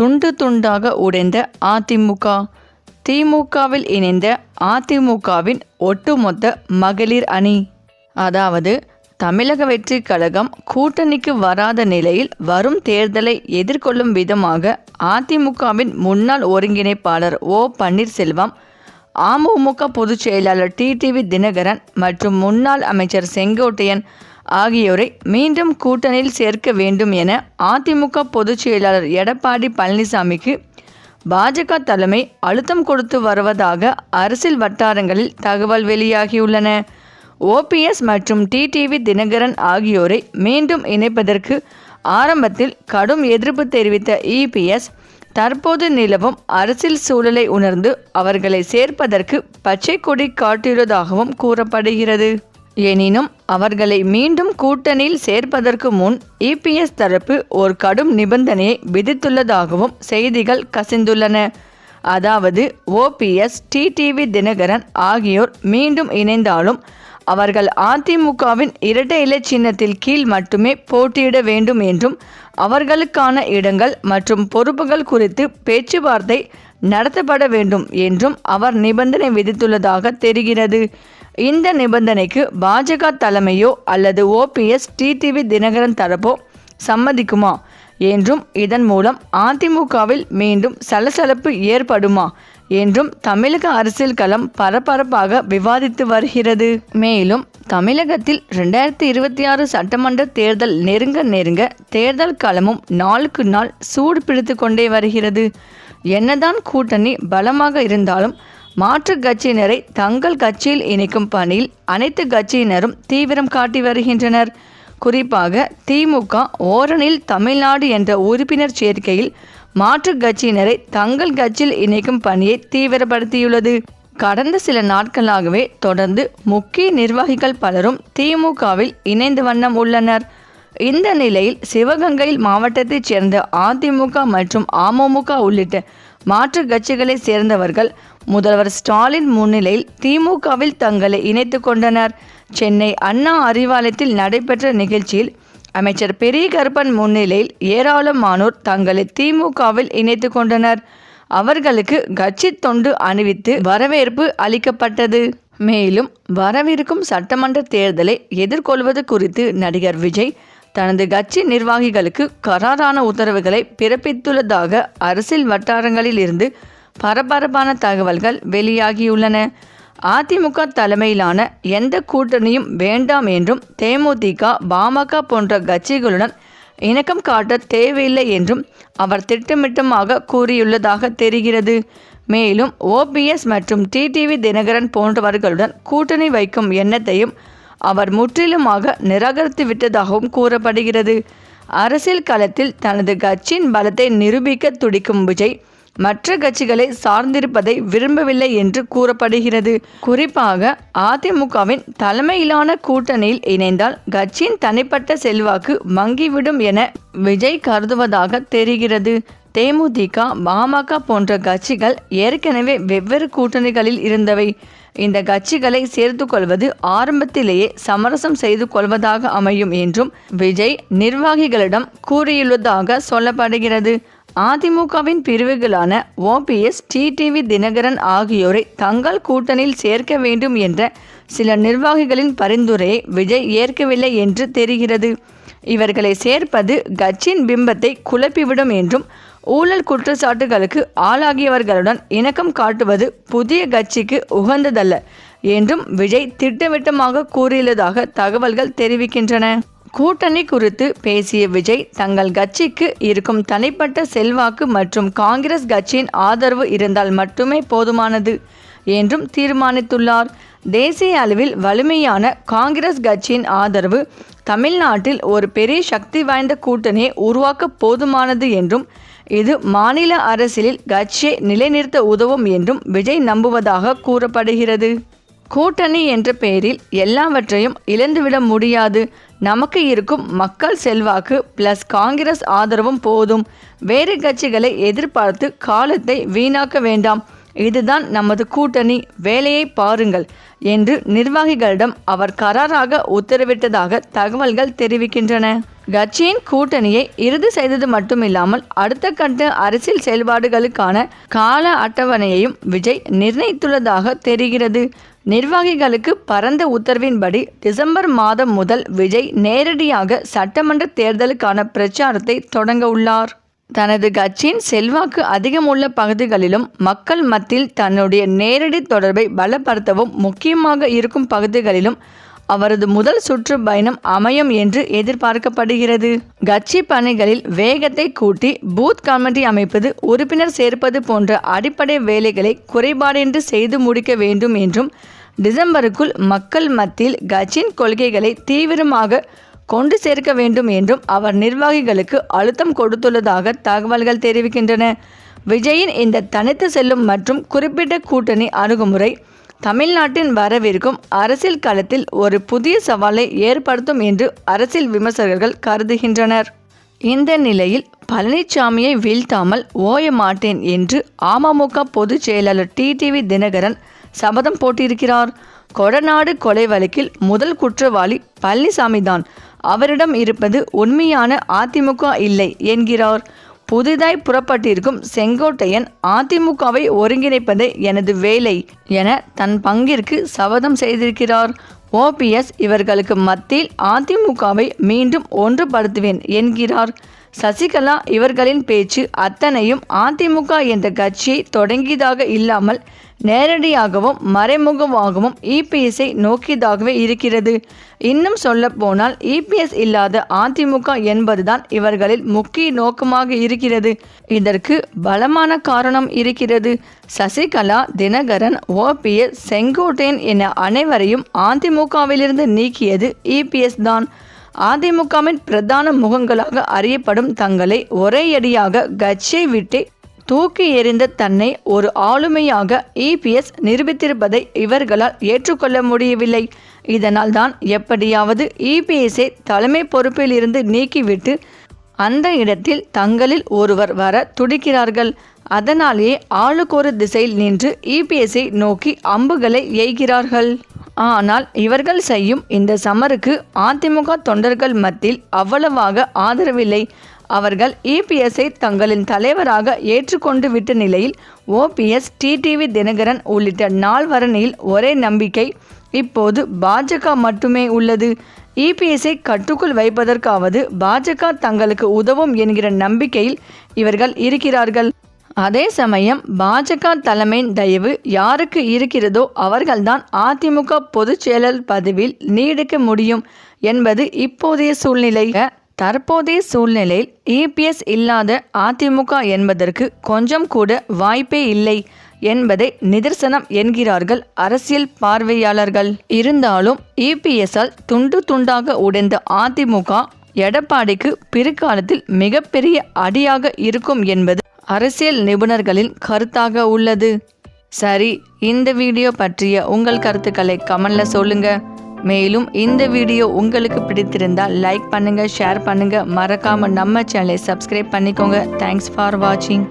துண்டு துண்டாக உடைந்த அதிமுக. திமுகவில் இணைந்த அதிமுகவின் ஒட்டுமொத்த மகளிர் அணி. அதாவது தமிழக வெற்றி கழகம் கூட்டணிக்கு வராத நிலையில் வரும் தேர்தலை எதிர்கொள்ளும் விதமாக அதிமுகவின் முன்னாள் ஒருங்கிணைப்பாளர் ஓ. பன்னீர்செல்வம் அமமுக பொதுச் செயலாளர் டிடிவி தினகரன் மற்றும் முன்னாள் அமைச்சர் செங்கோட்டையன் ஆகியோரை மீண்டும் கூட்டணியில் சேர்க்க வேண்டும் என அதிமுக பொதுச் செயலாளர் எடப்பாடி பழனிசாமிக்கு பாஜக தலைமை அழுத்தம் கொடுத்து வருவதாக அரசியல் வட்டாரங்களில் தகவல் வெளியாகியுள்ளன. ஓபிஎஸ் மற்றும் டிடிவி தினகரன் ஆகியோரை மீண்டும் இணைப்பதற்கு ஆரம்பத்தில் கடும் எதிர்ப்பு தெரிவித்த இபிஎஸ் தற்போது நிலவும் அரசியல் சூழலை உணர்ந்து அவர்களை சேர்ப்பதற்கு பச்சை கொடி காட்டியுள்ளதாகவும் கூறப்படுகிறது. எனினும் அவர்களை மீண்டும் கூட்டணியில் சேர்ப்பதற்கு முன் இபிஎஸ் தரப்பு ஒரு கடும் நிபந்தனையை விதித்துள்ளதாகவும் செய்திகள் கசிந்துள்ளன. அதாவது ஓபிஎஸ் டிடிவி தினகரன் ஆகியோர் மீண்டும் இணைந்தாலும் அவர்கள் அதிமுகவின் இரட்டை இலை சின்னத்தில் கீழ் மட்டுமே போட்டியிட வேண்டும் என்றும் அவர்களுக்கான இடங்கள் மற்றும் பொறுப்புகள் குறித்து பேச்சுவார்த்தை நடத்தப்பட வேண்டும் என்றும் அவர் நிபந்தனை விதித்துள்ளதாக தெரிகிறது. இந்த நிபந்தனைக்கு பாஜக தலைமையோ அல்லது ஓபிஎஸ் டிடிவி தினகரன் தரப்போ சம்மதிக்குமா என்றும் இதன் மூலம் அதிமுகவில் மீண்டும் சலசலப்பு ஏற்படுமா என்றும் தமிழக அரசியல் களம் பரபரப்பாக விவாதித்து வருகிறது. மேலும் தமிழகத்தில் ரெண்டாயிரத்தி இருபத்தி ஆறு சட்டமன்ற தேர்தல் நெருங்க நெருங்க தேர்தல் களமும் நாளுக்கு நாள் சூடு பிடித்து கொண்டே வருகிறது. என்னதான் கூட்டணி பலமாக இருந்தாலும் மாற்று கட்சியினரை தங்கள் கட்சியில் இணைக்கும் பணியில் அனைத்து கட்சியினரும் தீவிரம் காட்டி வருகின்றனர். குறிப்பாக திமுக ஓரணில் தமிழ்நாடு என்ற உறுப்பினர் சேர்க்கையில் மாற்று கட்சியினரை தங்கள் கட்சியில் இணைக்கும் பணியை தீவிரப்படுத்தியுள்ளது. கடந்த சில நாட்களாகவே தொடர்ந்து முக்கிய நிர்வாகிகள் பலரும் திமுகவில் இணைந்த வண்ணம் உள்ளனர். இந்த நிலையில் சிவகங்கையில் மாவட்டத்தைச் சேர்ந்த அதிமுக மற்றும் அமமுக உள்ளிட்ட மாற்று கட்சிகளை சேர்ந்தவர்கள் முதல்வர் ஸ்டாலின் முன்னிலையில் திமுகவில் தங்களை இணைத்து கொண்டனர். சென்னை அண்ணா அறிவாலயத்தில் நடைபெற்ற நிகழ்ச்சியில் அமைச்சர் பெரிய கருப்பன் முன்னிலையில் ஏராளமானோர் தங்களை திமுகவில் இணைத்து கொண்டனர். அவர்களுக்கு கட்சி தொண்டு அணிவித்து வரவேற்பு அளிக்கப்பட்டது. மேலும் வரவிருக்கும் சட்டமன்ற தேர்தலை எதிர்கொள்வது குறித்து நடிகர் விஜய் தனது கட்சி நிர்வாகிகளுக்கு கராரான உத்தரவுகளை பிறப்பித்துள்ளதாக அரசியல் வட்டாரங்களில் இருந்து பரபரப்பான தகவல்கள் வெளியாகியுள்ளன. அதிமுக தலைமையிலான எந்த கூட்டணியும் வேண்டாம் என்றும் தேமுதிக பாமக போன்ற கட்சிகளுடன் இணக்கம் காட்ட தேவையில்லை என்றும் அவர் திட்டமிட்டமாக கூறியுள்ளதாக தெரிகிறது. மேலும் ஓபிஎஸ் மற்றும் டிடிவி தினகரன் போன்றவர்களுடன் கூட்டணி வைக்கும் எண்ணத்தையும் அவர் முற்றிலுமாக நிராகரித்து விட்டதாகவும் கூறப்படுகிறது. அரசியல் களத்தில் தனது கட்சியின் பலத்தை நிரூபிக்க துடிக்கும் விஜய் மற்ற கட்சிகளை சார்ந்திருப்பதை விரும்பவில்லை என்று கூறப்படுகிறது. குறிப்பாக அதிமுகவின் தலைமையிலான கூட்டணியில் இணைந்தால் கட்சியின் தனிப்பட்ட செல்வாக்கு மங்கிவிடும் என விஜய் கருதுவதாக தெரிகிறது. தேமுதிக பாமக போன்ற கட்சிகள் ஏற்கனவே வெவ்வேறு கூட்டணிகளில் இருந்தவை. இந்த கட்சிகளை சேர்த்து கொள்வது ஆரம்பத்திலேயே சமரசம் செய்து கொள்வதாக அமையும் என்றும் விஜய் நிர்வாகிகளிடம் கூறியுள்ளதாக சொல்லப்படுகிறது. அதிமுகவின் பிரிவுகளான ஓபிஎஸ் டிடிவி தினகரன் ஆகியோரை தங்கள் கூட்டணியில் சேர்க்க வேண்டும் என்ற சில நிர்வாகிகளின் பரிந்துரையை விஜய் ஏற்கவில்லை என்று தெரிகிறது. இவர்களை சேர்ப்பது கட்சியின் பிம்பத்தை குழப்பிவிடும் என்றும் ஊழல் குற்றச்சாட்டுகளுக்கு ஆளாகியவர்களுடன் இணக்கம் காட்டுவது புதிய கட்சிக்கு உகந்ததல்ல என்றும் விஜய் திட்டவட்டமாக கூறியுள்ளதாக தகவல்கள் தெரிவிக்கின்றன. கூட்டணி குறித்து பேசிய விஜய் தங்கள் கட்சிக்கு இருக்கும் தனிப்பட்ட செல்வாக்கு மற்றும் காங்கிரஸ் கட்சியின் ஆதரவு இருந்தால் மட்டுமே போதுமானது என்றும் தீர்மானித்துள்ளார். தேசிய அளவில் வலிமையான காங்கிரஸ் கட்சியின் ஆதரவு தமிழ்நாட்டில் ஒரு பெரிய சக்தி வாய்ந்த கூட்டணியை உருவாக்க போதுமானது என்றும் இது மாநில அரசியலில் கட்சியை நிலைநிறுத்த உதவும் என்றும் விஜய் நம்புவதாக கூறப்படுகிறது. கூட்டணி என்ற பெயரில் எல்லாவற்றையும் இழந்துவிட முடியாது. நமக்கு இருக்கும் மக்கள் செல்வாக்கு பிளஸ் காங்கிரஸ் ஆதரவும் போதும். வேறு கட்சிகளை எதிர்பார்த்து காலத்தை வீணாக்க வேண்டாம். இதுதான் நமது கூட்டணி. வேலையை பாருங்கள் என்று நிர்வாகிகளிடம் அவர் கராராக உத்தரவிட்டதாக தகவல்கள் தெரிவிக்கின்றன. கட்சியின் கூட்டணியை இறுதி செய்தது மட்டுமில்லாமல் அடுத்த கட்ட அரசியல் செயல்பாடுகளுக்கான கால அட்டவணையையும் விஜய் நிர்ணயித்துள்ளதாக தெரிகிறது. நிர்வாகிகளுக்கு பரந்த உத்தரவின்படி டிசம்பர் மாதம் முதல் விஜய் நேரடியாக சட்டமன்ற தேர்தலுக்கான பிரச்சாரத்தை தொடங்க உள்ளார். தனது கட்சியின் செல்வாக்கு அதிகமுள்ள பகுதிகளிலும் மக்கள் மத்தியில் தன்னுடைய நேரடி தொடர்பை பலப்படுத்தவும் முக்கியமாக இருக்கும் பகுதிகளிலும் அவரது முதல் சுற்று பயணம் அமையும் என்று எதிர்பார்க்கப்படுகிறது. கட்சி பணிகளில் வேகத்தை கூட்டி பூத் கமிட்டி அமைப்பது உறுப்பினர் சேர்ப்பது போன்ற அடிப்படை வேலைகளை குறைபாடின்றி செய்து முடிக்க வேண்டும் என்றும் டிசம்பருக்குள் மக்கள் மத்தியில் கட்சியின் கொள்கைகளை தீவிரமாக கொண்டு சேர்க்க வேண்டும் என்றும் அவர் நிர்வாகிகளுக்கு அழுத்தம் கொடுத்துள்ளதாக தகவல்கள் தெரிவிக்கின்றன. விஜயின் இந்த தனித்து செல்லும் மற்றும் குறிப்பிட்ட கூட்டணி அணுகுமுறை தமிழ்நாட்டின் வரவிருக்கும் அரசியல் களத்தில் ஒரு புதிய சவாலை ஏற்படுத்தும் என்று அரசியல் விமர்சகர்கள் கருதுகின்றனர். இந்த நிலையில் பழனிசாமியை வீழ்த்தாமல் ஓய மாட்டேன் என்று அமமுக பொதுச் செயலாளர் டிடிவி தினகரன் சபதம் போட்டிருக்கிறார். கொடநாடு கொலை வழக்கில் முதல் குற்றவாளி பழனிசாமி தான் அவரிடம் இருப்பது உண்மையான அதிமுக இல்லை என்கிறார். புதிதாய் புறப்பட்டிருக்கும் செங்கோட்டையன் அதிமுகவை ஒருங்கிணைப்பதே எனது வேலை என தன் பங்கிற்கு சபதம் செய்திருக்கிறார். ஓபிஎஸ் இவர்களுக்கு மத்தியில் அதிமுகவை மீண்டும் ஒன்றுபடுத்துவேன் என்கிறார். சசிகலா இவர்களின் பேச்சு அத்தனையும் அதிமுக என்ற கட்சியை தொடங்கியதாக இல்லாமல் நேரடியாகவும் மறைமுகமாகவும் இபிஎஸ்ஐ நோக்கியதாகவே இருக்கிறது. இன்னும் சொல்லப்போனால் இபிஎஸ் இல்லாத அதிமுக என்பதுதான் இவர்களில் முக்கிய நோக்கமாக இருக்கிறது. இதற்கு பலமான காரணம் இருக்கிறது. சசிகலா தினகரன் ஓபிஎஸ் செங்கோட்டையன் என அனைவரையும் அதிமுகவிலிருந்து நீக்கியது இபிஎஸ் தான். அதிமுகவின் பிரதான முகங்களாக அறியப்படும் தங்களை ஒரேயடியாக கட்சியை விட்டு தூக்கி எறிந்த தன்னை ஒரு ஆளுமையாக இபிஎஸ் நிரூபித்திருப்பதை இவர்களால் ஏற்றுக்கொள்ள முடியவில்லை. இதனால் தான் எப்படியாவது இபிஎஸ்ஐ தலைமை பொறுப்பில் இருந்து நீக்கிவிட்டு அந்த இடத்தில் தங்களில் ஒருவர் வர துடிக்கிறார்கள். அதனாலேயே ஆளுக்கொரு திசையில் நின்று இபிஎஸ்ஐ நோக்கி அம்புகளை எய்கிறார்கள். ஆனால் இவர்கள் செய்யும் இந்த சமருக்கு அதிமுக தொண்டர்கள் மத்தியில் அவ்வளவாக ஆதரவில்லை. அவர்கள் இபிஎஸ்ஐ தங்களின் தலைவராக ஏற்றுக்கொண்டு விட்ட நிலையில் ஓபிஎஸ் டிடிவி தினகரன் உள்ளிட்ட நால்வரணியில் ஒரே நம்பிக்கை இப்போது பாஜக மட்டுமே உள்ளது. இபிஎஸ்ஐ கட்டுக்குள் வைப்பதற்காவது பாஜக தங்களுக்கு உதவும் என்கிற நம்பிக்கையில் இவர்கள் இருக்கிறார்கள். அதே சமயம் பாஜக தலைமையின் தயவு யாருக்கு இருக்கிறதோ அவர்கள்தான் அதிமுக பொதுச் செயலர் பதவியில் நீடிக்க முடியும் என்பது இப்போதைய சூழ்நிலை. தற்போதைய சூழ்நிலையில் இபிஎஸ் இல்லாத அதிமுக என்பதற்கு கொஞ்சம் கூட வாய்ப்பே இல்லை. என்பதை நிதர்சனம் என்கிறார்கள் அரசியல் பார்வையாளர்கள். இருந்தாலும் இபிஎஸ்ஆல் துண்டு துண்டாக உடைந்த அதிமுக எடப்பாடிக்கு பிற்காலத்தில் மிகப்பெரிய அடியாக இருக்கும் என்பது அரசியல் நிபுணர்களின் கருத்தாக உள்ளது. சரி இந்த வீடியோ பற்றிய உங்கள் கருத்துக்களை கமெண்ட்ல சொல்லுங்க. மேலும் இந்த வீடியோ உங்களுக்கு பிடித்திருந்தால் லைக் பண்ணுங்க ஷேர் பண்ணுங்க. மறக்காம நம்ம சேனலை சப்ஸ்கிரைப் பண்ணிக்கோங்க. தேங்க்ஸ் ஃபார் வாட்சிங்